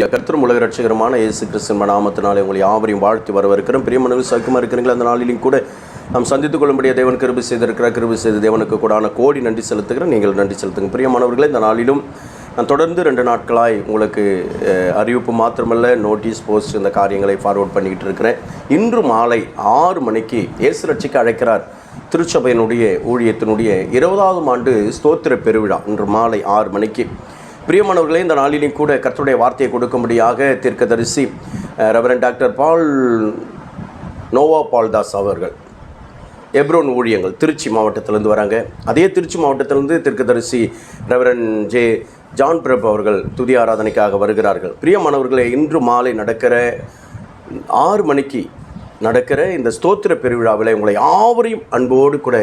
லூயா கர்த்தரும் உலக ரட்சகரமான இயேசு கிறிஸ்தன் நாமத்தினாலே உங்களை யாவரையும் வாழ்த்தி வரவிருக்கிறோம் பிரியமனவில் சௌக்கியமாக இருக்கிறீங்களா அந்த நாளிலும் கூட நாம் சந்தித்துக் கொள்ளும்படிய தேவன் கிருபி செய்திருக்கிற கிருபி செய்த தேவனுக்கு கூடான கோடி நன்றி செலுத்துகிறேன். நீங்கள் நன்றி செலுத்துங்க பிரியமானவர்களே இந்த நாளிலும் நான் தொடர்ந்து ரெண்டு நாட்களாய் உங்களுக்கு அறிவிப்பு மாத்திரமல்ல நோட்டீஸ் போஸ்ட் இந்த காரியங்களை ஃபார்வர்ட் பண்ணிக்கிட்டு இருக்கிறேன். இன்று மாலை ஆறு மணிக்கு இயேசு ரட்சிக்கு அழைக்கிறார். திருச்சபையினுடைய ஊழியத்தினுடைய இருபதாவது ஆண்டு ஸ்தோத்திர பெருவிழா. இன்று மாலை ஆறு மணிக்கு. பிரியமானவர்களே இந்த நாளிலும் கூட கர்த்தருடைய வார்த்தையை கொடுக்கும்படியாக தீர்க்கதரிசி reverend doctor Paul Noah Paldas அவர்கள் எப்ரோன் ஊழியங்கள் திருச்சி மாவட்டத்திலேருந்து வராங்க. அதே திருச்சி மாவட்டத்திலேருந்து தீர்க்கதரிசி ரெவரன் ஜே ஜான் பிரப் அவர்கள் துதி ஆராதனைக்காக வருகிறார்கள். பிரியமானவர்களே இன்று மாலை நடக்கிற ஆறு மணிக்கு நடக்கிற இந்த ஸ்தோத்திர பெருவிழாவில் உங்களை யாவரையும் அன்போடு கூட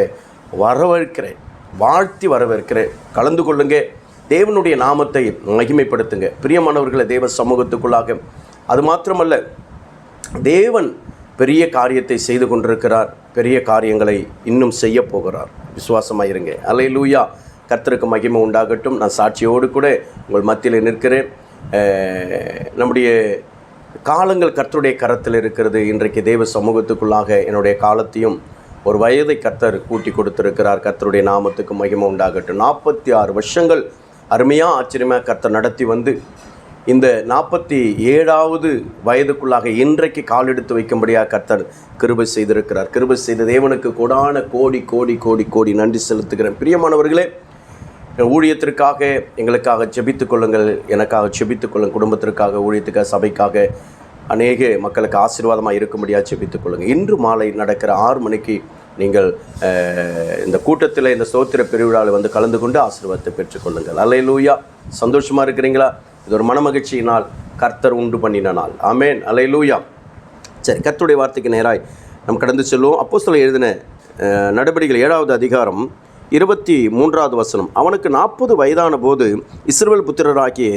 வரவேற்கிறேன். வாழ்த்தி வரவேற்கிறேன். கலந்து கொள்ளுங்கள் தேவனுடைய நாமத்தை மகிமைப்படுத்துங்க. பிரியமானவர்களை தேவ சமூகத்துக்குள்ளாக. அது மாத்திரமல்ல தேவன் பெரிய காரியத்தை செய்து கொண்டிருக்கிறார். பெரிய காரியங்களை இன்னும் செய்ய போகிறார். விசுவாசமாக இருங்க அலை லூயா கர்த்தருக்கு மகிமை உண்டாகட்டும். நான் சாட்சியோடு கூட உங்கள் மத்தியில் நிற்கிறேன். நம்முடைய காலங்கள் கர்த்தருடைய கரத்தில் இருக்கிறது. இன்றைக்கு தேவ சமூகத்துக்குள்ளாக என்னுடைய காலத்தையும் ஒரு வயதை கர்த்தர் கூட்டி கொடுத்திருக்கிறார். கர்த்தருடைய நாமத்துக்கு மகிமை உண்டாகட்டும். நாற்பத்தி ஆறு வருஷங்கள் அருமையாக ஆச்சரியமாக கர்த்தர் நடத்தி வந்து இந்த நாற்பத்தி ஏழாவது வயதுக்குள்ளாக இன்றைக்கு கால் எடுத்து வைக்கும்படியாக கர்த்தர் கிருபை செய்திருக்கிறார். கிருபை செய்த தேவனுக்கு கூடான கோடி கோடி கோடி கோடி நன்றி செலுத்துகிறேன். பிரியமானவர்களே ஊழியத்திற்காக எங்களுக்காக செபித்து கொள்ளுங்கள். எனக்காக செபித்து கொள்ளுங்கள் குடும்பத்திற்காக ஊழியத்துக்காக சபைக்காக அநேக மக்களுக்கு ஆசீர்வாதமாக இருக்கும்படியாக ஜெபித்துக் கொள்ளுங்கள். இன்று மாலை நடக்கிற ஆறு மணிக்கு நீங்கள் இந்த கூட்டத்தில் இந்த சோத்திர பெருவிழாவில் வந்து கலந்து கொண்டு ஆசீர்வாதத்தை பெற்றுக்கொள்ளுங்கள் அலை லூயா சந்தோஷமாக இருக்கிறீங்களா? இது ஒரு மனமகிழ்ச்சியினால் கர்த்தர் உண்டு பண்ணின நாள். ஆமேன். அலை லூயா சரி கர்த்தருடைய வார்த்தைக்கு நேராய் நம் கடந்து செல்வோம். அப்போஸ்தலர் எழுதின நடவடிக்கைகள் நடபடிகள் ஏழாவது அதிகாரம் இருபத்தி மூன்றாவது வசனம். அவனுக்கு நாற்பது வயதான போது இஸ்ரவேல் புத்திரராகிய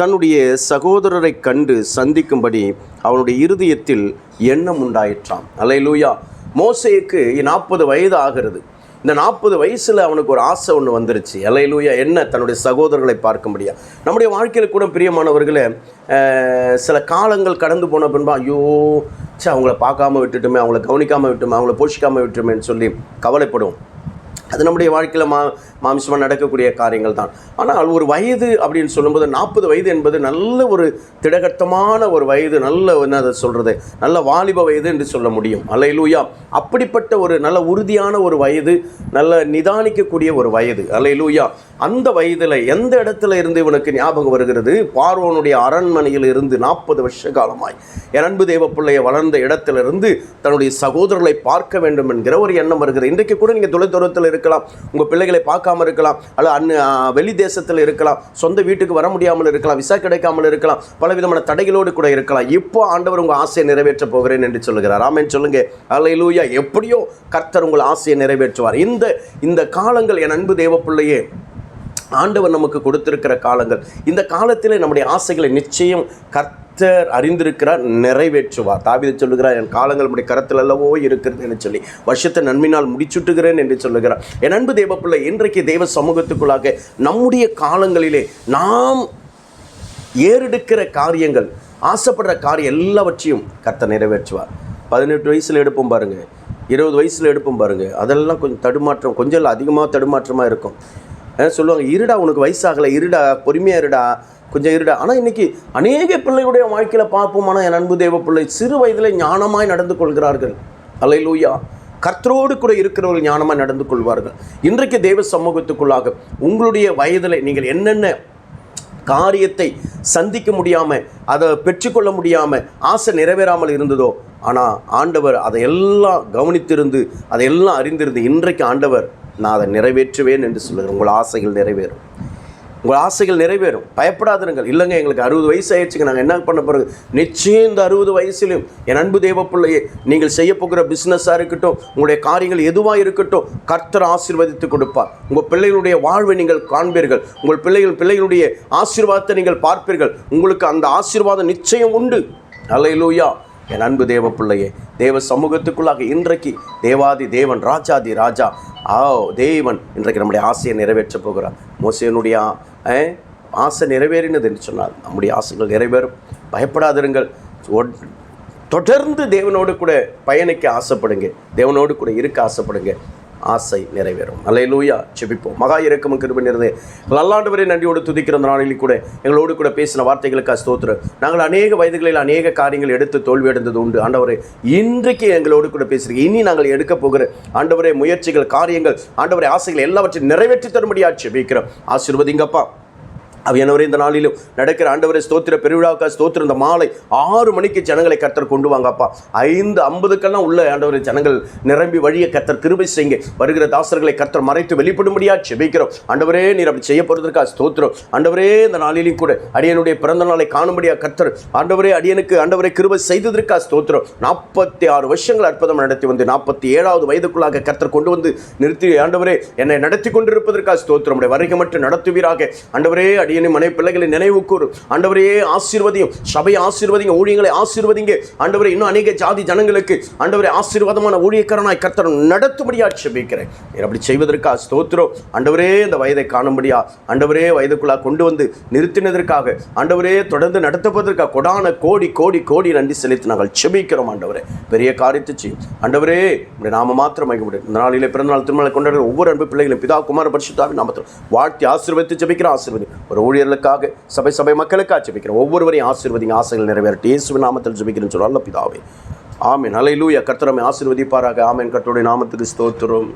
தன்னுடைய சகோதரரை கண்டு சந்திக்கும்படி அவனுடைய இருதயத்தில் எண்ணம் உண்டாயிற்றான் அலை லூயா மோசைக்கு நாற்பது வயது ஆகிறது. இந்த நாற்பது வயசில் அவனுக்கு ஒரு ஆசை ஒன்று வந்துருச்சு. அல்லையிலூயா என்ன தன்னுடைய சகோதரர்களை பார்க்க முடியாது நம்முடைய வாழ்க்கையில் கூட பிரியமானவர்களே சில காலங்கள் கடந்து போன பின்பா ஐயோ சே அவங்கள பார்க்காம விட்டுட்டுமே அவங்கள கவனிக்காமல் விட்டுமே அவங்கள போஷிக்காமல் விட்டுமேன்னு சொல்லி கவலைப்படுவோம். அது நம்முடைய வாழ்க்கையில் மா மாம்சமாக நடக்கக்கூடிய காரியங்கள் தான் ஆனால் ஒரு வயது அப்படின்னு சொல்லும்போது நாற்பது வயது என்பது நல்ல ஒரு திடகட்டமான ஒரு வயது நல்ல என்ன அதை சொல்கிறது நல்ல வாலிப வயது என்று சொல்ல முடியும். அலையிலூயா அப்படிப்பட்ட ஒரு நல்ல உறுதியான ஒரு வயது நல்ல நிதானிக்கக்கூடிய ஒரு வயது. அலையிலூயா அந்த வயதில் எந்த இடத்துல இருந்து இவனுக்கு ஞாபகம் வருகிறது? பார்வனுடைய அரண்மனையில் இருந்து நாற்பது வருஷ காலமாய். என் அன்பு தேவ பிள்ளையை வளர்ந்த இடத்திலிருந்து தன்னுடைய சகோதரர்களை பார்க்க வேண்டும் என்கிற ஒரு எண்ணம் வருகிறது. இன்றைக்கு கூட நீங்கள் தொலைதூரத்தில் இருக்கலாம். உங்கள் பிள்ளைகளை பார்க்காம இருக்கலாம். அல்லது அந்ந வெளி தேசத்தில் இருக்கலாம். சொந்த வீட்டுக்கு வர முடியாமல் இருக்கலாம். விசா கிடைக்காமல் இருக்கலாம். பலவிதமான தடைகளோடு கூட இருக்கலாம். இப்போ ஆண்டவர் உங்கள் ஆசையை நிறைவேற்ற போகிறேன் என்று சொல்லுகிறார். ஆமென். சொல்லுங்க. அலையிலூயா எப்படியோ கர்த்தர் உங்கள் ஆசையை நிறைவேற்றுவார். இந்த இந்த காலங்கள் என் அன்பு தேவ பிள்ளையே ஆண்டவர் நமக்கு கொடுத்திருக்கிற காலங்கள். இந்த காலத்திலே நம்முடைய ஆசைகளை நிச்சயம் கர்த்தர் அறிந்திருக்கிறார் நிறைவேற்றுவார். தாவித சொல்லுகிறார் என் காலங்கள் நம்முடைய கரத்தில் அல்லவோ இருக்கிறது என்று சொல்லி வருஷத்தை நன்மையினால் முடிச்சுட்டுகிறேன் என்று சொல்லுகிறார். என் அன்பு தேவப்பிள்ளை இன்றைக்கு தெய்வ சமூகத்துக்குள்ளாக நம்முடைய காலங்களிலே நாம் ஏறெடுக்கிற காரியங்கள் ஆசைப்படுற காரியம் எல்லாவற்றையும் கர்த்தர் நிறைவேற்றுவார். பதினெட்டு வயசில் எடுப்போம் பாருங்கள் இருபது வயசில் எடுப்போம் பாருங்கள் அதெல்லாம் கொஞ்சம் தடுமாற்றம் கொஞ்சம் அதிகமாக தடுமாற்றமாக இருக்கும். சொல்லுவாங்க இருடா உனக்கு வயசாகலை இருடா பொறுமையாக இருடா கொஞ்சம் இருடா. ஆனால் இன்றைக்கி அநேக பிள்ளையுடைய வாழ்க்கையில் பார்ப்போம் ஆனால் என் அன்பு தேவ பிள்ளை சிறு வயதில் ஞானமாய் நடந்து கொள்கிறார்கள். அல்லேலூயா. கர்த்தரோடு கூட இருக்கிறவர்கள் ஞானமாக நடந்து கொள்வார்கள். இன்றைக்கு தேவ சமூகத்துக்குள்ளாக உங்களுடைய வயதில் நீங்கள் என்னென்ன காரியத்தை சந்திக்க முடியாமல் அதை பெற்றுக்கொள்ள முடியாமல் ஆசை நிறைவேறாமல் இருந்ததோ ஆனால் ஆண்டவர் அதையெல்லாம் கவனித்திருந்து அதையெல்லாம் அறிந்திருந்து இன்றைக்கு ஆண்டவர் நான் அதை நிறைவேற்றுவேன் என்று சொல்லுகிறேன். உங்கள் ஆசைகள் நிறைவேறும். உங்கள் ஆசைகள் நிறைவேறும். பயப்படாதிருங்கள். இல்லைங்க எங்களுக்கு அறுபது வயசு ஆயிடுச்சுங்க. நாங்கள் என்ன பண்ண போகிறது நிச்சயம் இந்த அறுபது வயசுலையும் என் அன்பு தேவ பிள்ளையே நீங்கள் செய்ய போகிற பிஸ்னஸாக இருக்கட்டும் உங்களுடைய காரியங்கள் எதுவாக இருக்கட்டும் கர்த்தர் ஆசீர்வதித்து கொடுப்பார். உங்கள் பிள்ளைகளுடைய வாழ்வை நீங்கள் காண்பீர்கள். உங்கள் பிள்ளைகள் பிள்ளைகளுடைய ஆசீர்வாதத்தை நீங்கள் பார்ப்பீர்கள். உங்களுக்கு அந்த ஆசீர்வாதம் நிச்சயம் உண்டு. அலையிலூயா என் அன்பு தேவ பிள்ளையே தேவ சமூகத்துக்குள்ளாக இன்றைக்கு தேவாதி தேவன் ராஜாதி ராஜா ஆ தேவன் இன்றைக்கு நம்முடைய ஆசையை நிறைவேற்றப் போகிறார். மோசையனுடைய ஆசை நிறைவேறினது என்று சொன்னால் நம்முடைய ஆசைகள் நிறைவேறும். பயப்படாதிருங்கள். தொடர்ந்து தேவனோடு கூட பயணிக்க ஆசைப்படுங்க. தேவனோடு கூட இருக்க ஆசைப்படுங்க. ஆசை நிறைவேறும். அல்லேலூயா செபிப்போம் மகா இறக்கமும் கிருபை நிறைந்தே லல்லாண்டு வரை நன்றியோடு துதிக்கிற அந்த நாளில் கூட எங்களோடு கூட பேசின வார்த்தைகளுக்கு ஸ்தோத்திரம். நாங்கள் அநேக வயதுகளில் அநேக காரியங்கள் எடுத்து தோல்வி அடைந்தது உண்டு. ஆண்டவரே இன்றைக்கு எங்களோடு கூட பேசுகிறீங்க இனி நாங்கள் எடுக்க போகிற ஆண்டவரே முயற்சிகள் காரியங்கள் ஆண்டவரே ஆசைகள் எல்லாவற்றையும் நிறைவேற்றி தரும்படியா செபிக்கிறோம் ஆசீர்வதிங்கப்பா. அவையானவரே இந்த நாளிலும் நடக்கிற ஆண்டவரை ஸ்தோத்திர பெருவிழாவுக்கா ஸ்தோத்திர இந்த மாலை ஆறு மணிக்கு ஜனங்களை கத்தர் கொண்டு வாங்கப்பா. ஐந்து ஐம்பதுக்கெல்லாம் உள்ள ஆண்டவரை ஜனங்கள் நிரம்பி வழியை கத்தர் கிருபை செய்யுங்க. வருகிற தாசர்களை கத்தர் மறைத்து வெளிப்படும்படியா செபிக்கிறோம் ஆண்டவரே நீர் அப்படி செய்ய போகிறதுக்கா ஸ்தோத்திரம். ஆண்டவரே இந்த நாளிலையும் கூட அடியனுடைய பிறந்த நாளை காணும்படியா கத்தர் ஆண்டவரே அடியனுக்கு ஆண்டவரை கிருபை செய்ததற்கா ஸ்தோத்திரம். நாற்பத்தி ஆறு வருஷங்கள் அற்புதம் நடத்தி வந்து நாற்பத்தி ஏழாவது வயதுக்குள்ளாக கத்தர் கொண்டு வந்து நிறுத்தி ஆண்டவரே என்னை நடத்தி கொண்டிருப்பதற்கா ஸ்தோத்திரம். வருகை மட்டும் நடத்துவீராக. ஆண்டவரே அடியனை மனை பிள்ளைகளை நினைவு கூறும் ஆண்டவரையே ஆசீர்வதியும். சபையை ஆசீர்வதிங்க ஊழியங்களை ஆசீர்வதிங்க. ஆண்டவரை இன்னும் அநேக ஜாதி ஜனங்களுக்கு ஆண்டவரை ஆசீர்வாதமான ஊழியக்காரனாய் கர்த்தர் நடத்தும்படியா செபிக்கிறேன். அப்படி செய்வதற்காக ஸ்தோத்திரம். ஆண்டவரே இந்த வயதை காணும்படியா ஆண்டவரே வயதுக்குள்ளா கொண்டு வந்து நிறுத்தினதற்காக ஆண்டவரே தொடர்ந்து நடத்தப்பதற்காக கொடான கோடி கோடி கோடி நன்றி செலுத்தி நாங்கள் செபிக்கிறோம் ஆண்டவரே. பெரிய காரியத்தை செய்யும். ஆண்டவரே நாம மாத்திரம் மகிழ்வுடன் இந்த நாளிலே பிறந்தநாள் திருமணம் கொண்டாடுற ஒவ்வொரு அன்பு பிள்ளைகளும் பிதா குமார பரிசுத்தாவின் நாமத்தில் வாழ்த்தி ஆசீர்வதித்து ஜெபிக்கிற ஆசீர்வதி. ஒரு ஊழியர்களுக்காக சபை சபை மக்களுக்காக ஜெபிக்கிறோம். ஒவ்வொருவரையும் ஆசீர்வதிங்க ஆசைகள் நிறைவேறட்டும். இயேசுவின் நாமத்தில் ஜெபிக்கிறேன்னு சொல்லலாம் பிதாவே. ஆமீன். அலையிலூயா கர்த்தரமை ஆசீர்வதிப்பாராக. ஆமீன். கர்த்தருடைய நாமத்துக்கு ஸ்தோத்திரம்.